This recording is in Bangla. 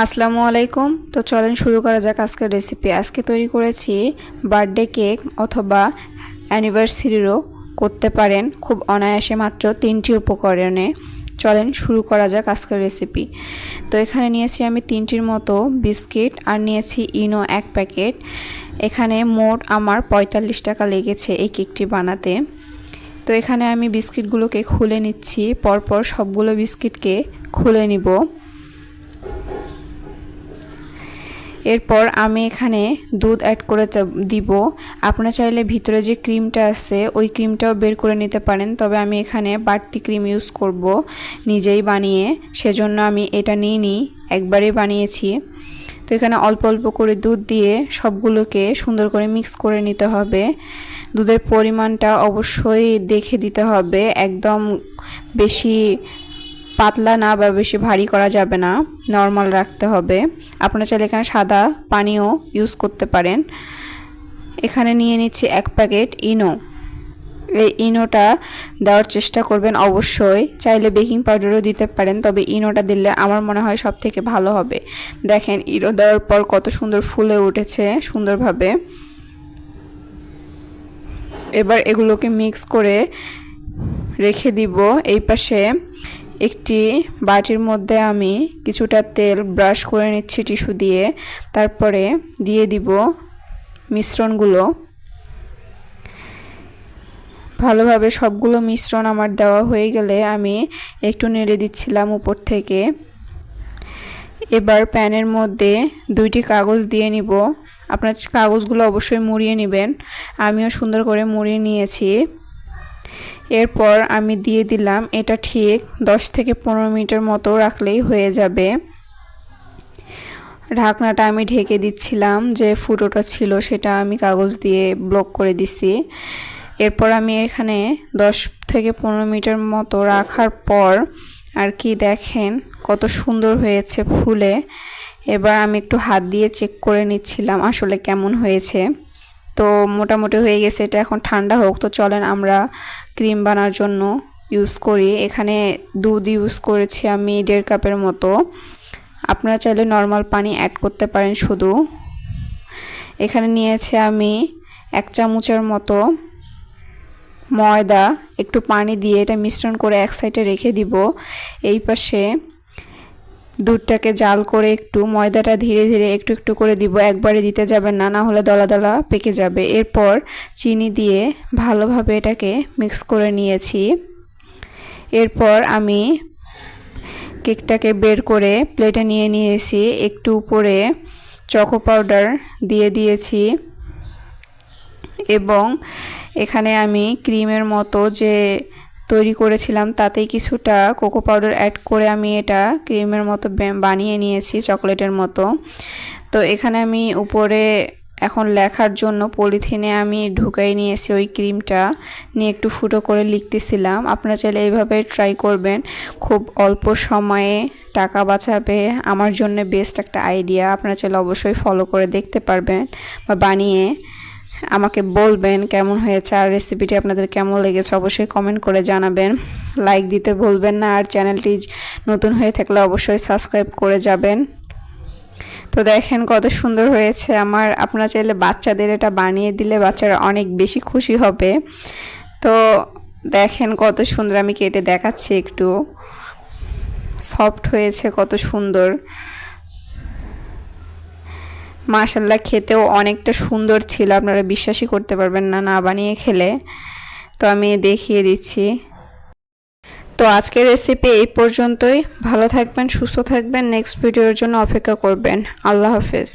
আসসালামু আলাইকুম। তো চলেন শুরু করা যাক আজকের রেসিপি আজকে তৈরি করেছি বার্থডে কেক অথবা অ্যানিভার্সারিরও করতে পারেন, খুব অনায়াসে মাত্র তিনটি উপকরণে। চলেন শুরু করা যাক আজকের রেসিপি তো এখানে নিয়েছি আমি তিনটির মতো বিস্কিট আর নিয়েছি ইনো এক প্যাকেট। এখানে মোট আমার পঁয়তাল্লিশ টাকা লেগেছে এই কেকটি বানাতে। তো এখানে আমি বিস্কিটগুলোকে খুলে নিচ্ছি, পরপর সবগুলো বিস্কিটকে খুলে নিব। এরপর আমি এখানে দুধ অ্যাড করে দিব। আপনারা চাইলে ভিতরে যে ক্রিমটা আছে, ওই ক্রিমটাও বের করে নিতে পারেন। তবে আমি এখানে বাড়তি ক্রিম ইউজ করব নিজেই বানিয়ে। সেজন্য আমি এটা নিয়ে নিই, একবারে বানিয়েছি। তো এখানে অল্প অল্প করে দুধ দিয়ে সবগুলোকে সুন্দর করে মিক্স করে নিতে হবে। দুধের পরিমাণটা অবশ্যই দেখে দিতে হবে। একদম বেশি পাতলা না বা বেশি ভারী করা যাবে না নর্মাল রাখতে হবে। আপনারা চাইলে এখানে সাদা পানিও ইউজ করতে পারেন। এখানে নিয়ে নিচ্ছি এক প্যাকেট ইনো এই ইনোটা দেওয়ার চেষ্টা করবেন অবশ্যই। চাইলে বেকিং পাউডারও দিতে পারেন, তবে ইনোটা দিলে আমার মনে হয় সব থেকে ভালো হবে। দেখেন ইনো দেওয়ার পর কত সুন্দর ফুলে উঠেছে সুন্দরভাবে। এবার এগুলোকে মিক্স করে রেখে দিব এই পাশে। একটি বাটির মধ্যে আমি কিছুটা তেল ব্রাশ করে নিচ্ছি টিস্যু দিয়ে। তারপরে দিয়ে দিব মিশ্রণগুলো। ভালোভাবে সবগুলো মিশ্রণ আমার দেওয়া হয়ে গেলে আমি একটু নেড়ে দিচ্ছিলাম উপর থেকে। এবার প্যানের মধ্যে দুইটি কাগজ দিয়ে নিব। আপনার কাগজগুলো অবশ্যই মুড়িয়ে নেবেন। আমিও সুন্দর করে মুড়িয়ে নিয়েছি। এরপর আমি দিয়ে দিলাম, এটা ঠিক 10 থেকে পনেরো মিনিটের মতো রাখলেই হয়ে যাবে। ঢাকনাটা আমি ঢেকে দিচ্ছিলাম যে ফুটোটা ছিল সেটা আমি কাগজ দিয়ে ব্লক করে দিছি। এরপর আমি এখানে 10 থেকে পনেরো মিনিটের মতো রাখার পর, আর কি দেখেন কত সুন্দর হয়েছে ফুলে। এবার আমি একটু হাত দিয়ে চেক করে নিচ্ছিলাম আসলে কেমন হয়েছে। তো মোটামুটি হয়ে গেছে, এটা এখন ঠান্ডা হোক, তো চলেন আমরা ক্রিম বানার জন্য ইউজ করি। এখানে দুধ ইউজ করেছি আমি দেড় কাপের মতো। আপনারা চাইলে নর্মাল পানি অ্যাড করতে পারেন শুধু। এখানে নিয়েছে আমি এক চামচের মতো ময়দা। একটু পানি দিয়ে এটা মিশ্রণ করে এক সাইডে রেখে দিব। এই পাশে দুধটাকে জাল করে একটু ময়দাটা ধীরে ধীরে একটু একটু করে দিব, একবারে দিতে যাবেন না না হলে দলা দলা পেকে যাবে। এরপর চিনি দিয়ে ভালোভাবে এটাকে মিক্স করে নিয়েছি। এরপর আমি কেকটাকে বের করে প্লেটে নিয়ে নিয়েছি, একটু উপরে চকো পাউডার দিয়ে দিয়েছি। এবং এখানে আমি ক্রিমের মতো যে তৈরি করেছিলাম, তাতেই কিছুটা কোকো পাউডার অ্যাড করে আমি এটা ক্রিমের মতো বানিয়ে নিয়েছি, চকলেটের মতো। তো এখানে আমি উপরে এখন লেখার জন্য পলিথিনে আমি ঢুকাই নিয়েছি ওই ক্রিমটা, নিয়ে একটু ফুটো করে লিখতেছিলাম। আপনারা চাইলে এইভাবে ট্রাই করবেন, খুব অল্প সময়ে টাকা বাঁচাবে, আমার জন্য বেস্ট একটা আইডিয়া আপনারা চাইলে অবশ্যই ফলো করে দেখতে পারবেন বা বানিয়ে। আমাকে বলবেন কেমন হয়েছে আর রেসিপিটি আপনাদের কেমন লেগেছে অবশ্যই কমেন্ট করে জানাবেন। লাইক দিতে ভুলবেন না আর চ্যানেলটি নতুন হয়ে থাকলে অবশ্যই সাবস্ক্রাইব করে যাবেন। তো দেখেন কত সুন্দর হয়েছে আমার। আপনারা চাইলে বাচ্চাদের এটা বানিয়ে দিলে বাচ্চারা অনেক বেশি খুশি হবে। তো দেখেন কত সুন্দর আমি কেটে দেখাচ্ছি একটু। সফট হয়েছে, কত সুন্দর। মাশাল্লাহ খেতেও অনেকটা সুন্দর ছিল। আপনারা বিশ্বাসই করতে পারবেন না না বানিয়ে খেলে। তো আমি দেখিয়ে দিচ্ছি। তো আজকের রেসিপি এই পর্যন্তই। ভালো থাকবেন, সুস্থ থাকবেন। নেক্সট ভিডিওর জন্য অপেক্ষা করবেন। আল্লাহ হাফেজ।